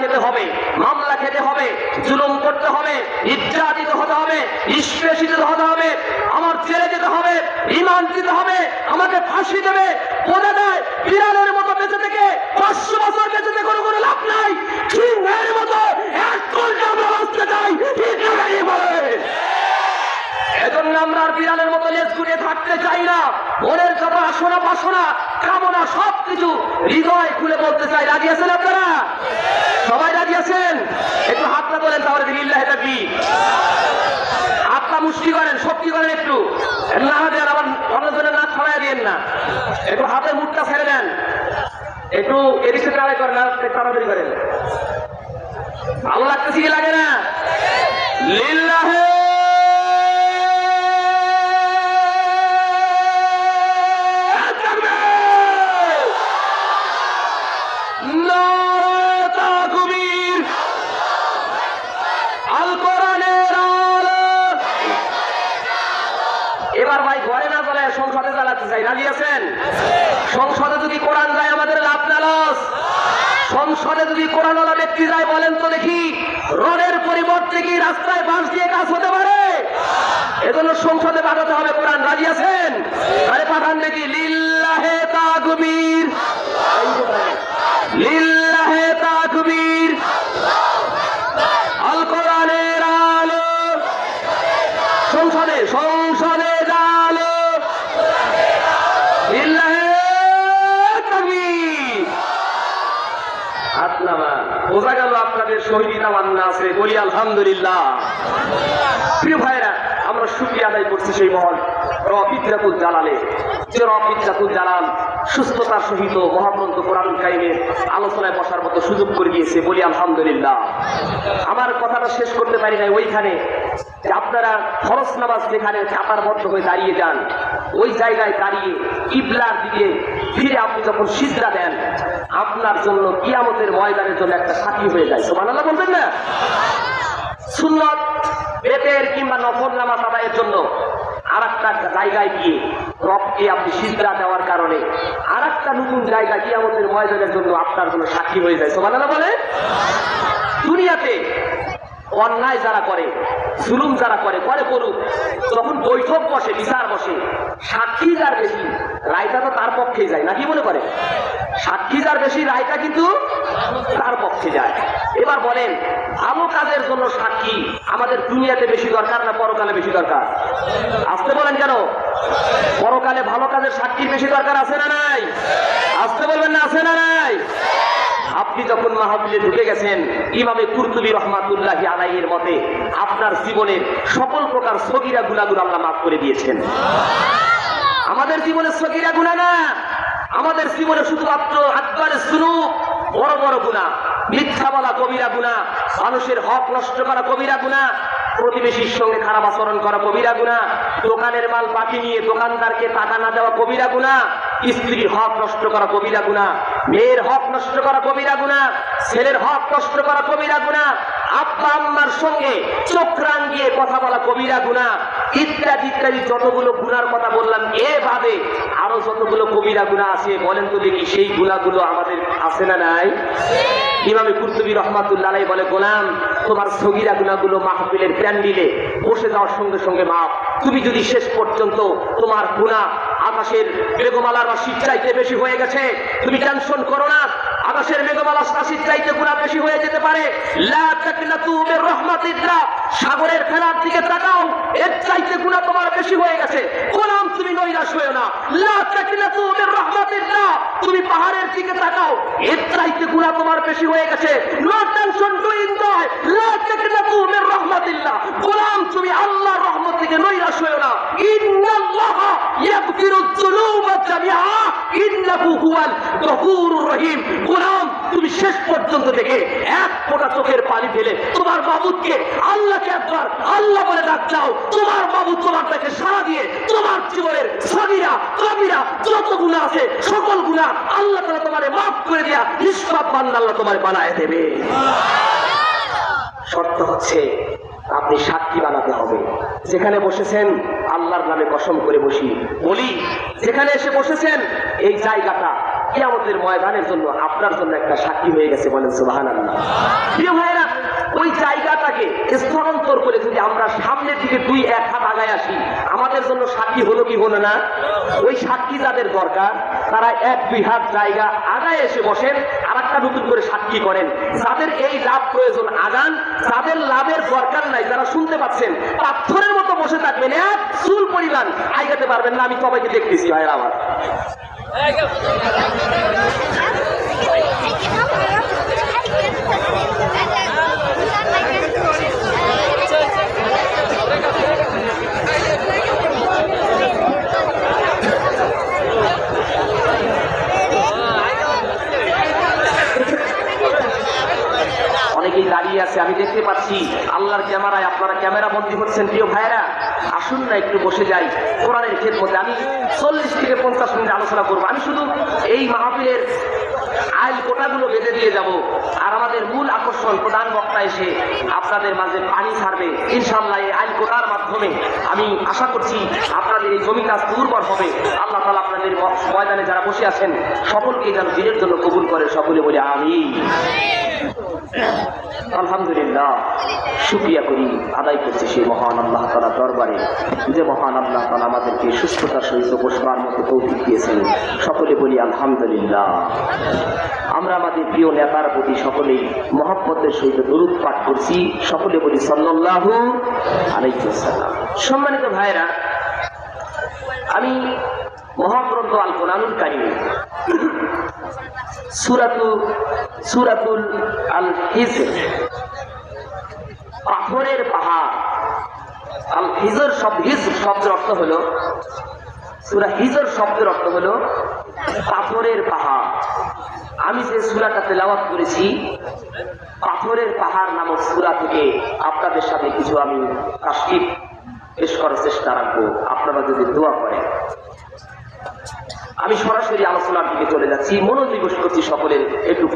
খেতে হবে, মামলা খেতে হবে, জুলুম করতে হবে, নির্যাতিত হতে হবে, নিষ্পেষিত হতে হবে, আমার জেলে যেতে হবে ইমান দিতে হবে, আমাকে ফাঁসি দেবে, বলে দেয়, বিড়ালের মতো বেঁচে থেকে, পাঁচশো বছর বেঁচে থেকে কোনো কোনো লাভ নাই, সিংহের মতো এক আমরা বাঁচতে চাই এজন্য আমরা আর বিড়ালের মতো লেজ গুটিয়ে থাকতে চাই না, মনের যত আসনা বাসনা, কামনা সব কিছু হৃদয় খুলে বলতে চাই। রাজি আছেন আপনারা? সবাই আছেন? একটু হাতটা বলেন তাহলে দিল্লাহ কি হাতটা মুষ্টি করেন, শক্তি করেন একটু। না দেন আবার অন্যজনের নাক ছড়াই দিয়েন না। একটু হাতের মুখটা ছেড়ে দেন। একটু এদিকে তাড়াই করেন না তাড়াতাড়ি করেন। ভালো লাগতেছে কি লাগে না? লিল্লাহে সংসদে চালাতে চাই। রাজি আছেন? সংসদে যদি কোরআন যায়, আমাদের লাভ না লস। সংসদে যদি কোরআনওয়ালা ব্যক্তি যায়, বলেন তো দেখি রোডের পরিবর্তে কি রাস্তায় বাঁশ দিয়ে কাজ হতে পারে? এজন্য সংসদে পাঠাতে হবে কোরআন। রাজি আছেন? আরে পাঠান দেখি, লিল্লাহে তাকবীর। লিল্লাহে তাকবীর। আল কোরআনের আলো। সংসদে সংসদে আলো লিল্লাহে তাকবীর হাত নামা বোঝা গেল সুস্থতার সহিত মহাগ্রন্থ কোরআন কাইমের আলোচনায় বসার মতো সুযোগ করে দিয়েছে, বলি আলহামদুলিল্লাহ। আমার কথাটা শেষ করতে পারি নাই, ওইখানে আপনারা ফরস নামাজ যেখানে চাপারবদ্ধ হয়ে দাঁড়িয়ে যান, ওই জায়গায় দাঁড়িয়ে কিবলার দিকে ফিরে আপনি যখন সিজদা দেন আপনার জন্য কিয়ামতের ময়দানের জন্য একটা সাথী হয়ে যায়। সুবহানাল্লাহ বলবেন না? সুন্নত, বেতের কিংবা নফর নামাজ আদায়ের জন্য আর একটা জায়গায় গিয়ে রবকে আপনি সিদ্ধা দেওয়ার কারণে আর একটা নতুন জায়গা কিয়ামতের ময়দানের জন্য আপনার জন্য সাক্ষী হয়ে যায়। সুবহানাল্লাহ বলে দুনিয়াতে অন্যায় যারা করে, জুলুম যারা করে করে করুক, তখন বৈঠক বসে, বিচার বসে। সাক্ষী যার বেশি, রায়টা তো তার পক্ষে যায়, নাকি মনে করে? সাক্ষী যার বেশি, রায়টা কিন্তু তার পক্ষে যায়। এবার বলেন ভালো কাজের জন্য সাক্ষী আমাদের দুনিয়াতে বেশি দরকার না পরকালে বেশি দরকার? আসতে বলেন কেন? পরকালে ভালো কাজের সাক্ষীর বেশি দরকার আছে না নাই আসতে বলবেন না আছে না নাই আপনি যখন মাহফিলে ঢুকে গেছেন ইমামে কুরতুবি রহমাতুল্লাহ আলাইয়ের মতে আপনার জীবনের সকল প্রকার সগিরা গুণাগুণ আল্লাহ মাফ করে দিয়েছেন। আমাদের জীবনে সগিরা গুণা না। আমাদের জীবনে শুধুমাত্র আকবর শুরু বড় বড় গুণা মিথ্যা বলা কবিরা গুণা মানুষের হক নষ্ট করা কবিরা গুণা প্রতিবেশীর সঙ্গে খারাপ আচরণ করা কবিরা গুণা দোকানের মাল বাকি নিয়ে দোকানদারকে টাকা না দেওয়া কবিরা গুণা স্ত্রীর হক নষ্ট করা কবিরা গুণা মেয়ের হক নষ্ট করা কবিরা গুণা ছেলের হক নষ্ট করা কবিরা গুণা আব্বা আম্মার সঙ্গে চোখ রাঙিয়ে কথা বলা কবিরা গুণা ইত্যাদি ইত্যাদি যতগুলো গুণার কথা বললাম, এভাবে আরও যতগুলো কবিরা গুণা আছে, বলেন তো দেখি সেই গুণাগুলো আমাদের আছে না নাই? ইমামে কুর্তুবী রহমাতুল্লাহ বলে, গোলাম, তোমার সগিরা গুণাগুলো মাহফিলের প্যান্ডিলে বসে যাওয়ার সঙ্গে সঙ্গে মাপ তুমি যদি শেষ পর্যন্ত তোমার গুণা আকাশের মেঘমালার রাশির চাইতে বেশি হয়ে গেছে। তুমি টেনশন করো না আকাশের মেঘমালা রাশির চাইতে গুণা বেশি হয়ে যেতে পারে। সাগরের ফেনার দিকে তাকাও, এর চাইতে গুণা তোমার বেশি হয়ে গেছে। গোলাম, তুমি নৈরাশ হয়েও না। তুমি পাহাড়ের দিকে তাকাও, এর চাইতে গুণা তোমার বেশি হয়ে গেছে। নো টেনশন তাকনাতু মির রাহমাতিল্লাহ গোলাম তুমি আল্লাহর রহমত থেকে নৈরাশ হয়েও না ইন্নাল্লাহ ইয়াগফিরু যুনুবা জামিআ ইন্নাহু হুয়াল গফুরুর রহিম। গোলাম, তুমি শেষ পর্যন্ত থেকে এক ফোঁটা চোখের পানি ফেলে তোমার বাবুদকে আল্লাহকে একবার আল্লাহ বলে ডাক চাও তোমার বাবু তোমার তাকে সারা দিয়ে, তোমার জীবনের সগিরা কবিরা যত গুণা আছে, সকল গুণা আল্লাহ তালা তোমারে মাফ করে দিয়া, নিষ্পাপ বান্দা আল্লাহ তোমার বানায় দেবে। শর্ত হচ্ছে আপনি সাক্ষী বানাতে হবে। যেখানে বসেছেন, আল্লাহর নামে কসম করে বসি। বলি, যেখানে এসে বসেছেন, এই জায়গাটা কিয়ামতের ময়দানের জন্য আপনার জন্য একটা সাক্ষী হয়ে গেছে বলেন সুবাহান আল্লাহ প্রিয় ভাইরা ওই জায়গাটাকে স্থানান্তর করে যদি আমরা সামনের দিকে দুই, এক হাত আগায় আসি, আমাদের জন্য সাক্ষী হলো কি হলো না? ওই সাক্ষী যাদের দরকার, তারা এক, দুই হাত জায়গা আগায় এসে বসেন আর একটা নতুন করে সাক্ষী করেন। যাদের এই লাভ প্রয়োজন আগান যাদের লাভের দরকার নাই, যারা শুনতে পাচ্ছেন, পাথরের মতো বসে থাকবেন, এক চুল পরিমাণ আইগাতে পারবেন না, আমি সবাইকে দেখতেছি ভাইরা আমার অনেকেই দাঁড়িয়ে আছে আমি দেখতে পাচ্ছি। আল্লাহর ক্যামেরায় আপনারা ক্যামেরা বন্দি করছেন প্রিয় ভাইরা আসুন না একটু বসে যাই। কোরআনের খেদমতে আমি চল্লিশ থেকে পঞ্চাশ মিনিট আলোচনা করব। আমি শুধু এই মাহফিলের আইল কোটাগুলো বেঁধে দিয়ে যাব। আর আমাদের মূল আকর্ষণ প্রধান বক্তা এসে আপনাদের মাঝে পানি ছাড়বে। ইনশাল্লাহ এই আইল কোটার মাধ্যমে আমি আশা করছি আপনাদের এই জমি কাজ দুর্বল হবে। আল্লাহ তালা আপনাদের ময়দানে যারা বসে আছেন, সকলকে যেন দিনের জন্য কবুল করে। সকলে বলে আমি আলহামদুলিল্লাহ। শুক্রিয়া করি। আদায় করছি সেই মহান আল্লাহ তালা দরবারে। যে মহান আল্লাহ তালা আমাদেরকে সুস্থতার সহিত বসবার মতো তৌফিক দিয়েছেন। সকলে বলি আলহামদুলিল্লাহ। আমরা আমাদের প্রিয় নেতার প্রতি সকলেই মহব্বতের সহিত দরুদ পাঠ করছি। সকলে বলি সাল্লাল্লাহু আলাইসাল্লাম সম্মানিত ভাইরা আমি মহাগ্রন্থ আল কোরআনুল কারিম, সুরাতু, সুরাতুল আল হিজর পাথরের পাহাড় হিজর শব্দ, হিজ শব্দের অর্থ হলো, সুরা হিজর শব্দের অর্থ হলো পাথরের পাহাড়। আমি যে সুরাটা তেলাওয়াত করেছি, পাথরের পাহাড় নামক সুরা থেকে আপনাদের সাথে কিছু আমি কাশিপ পেশ করার চেষ্টা রাখব। আপনারা যদি দোয়া করেন। আমি সরাসরি আলোচনার দিকে চলে যাচ্ছি। মনোনিবেশ করছি সকলের। একটু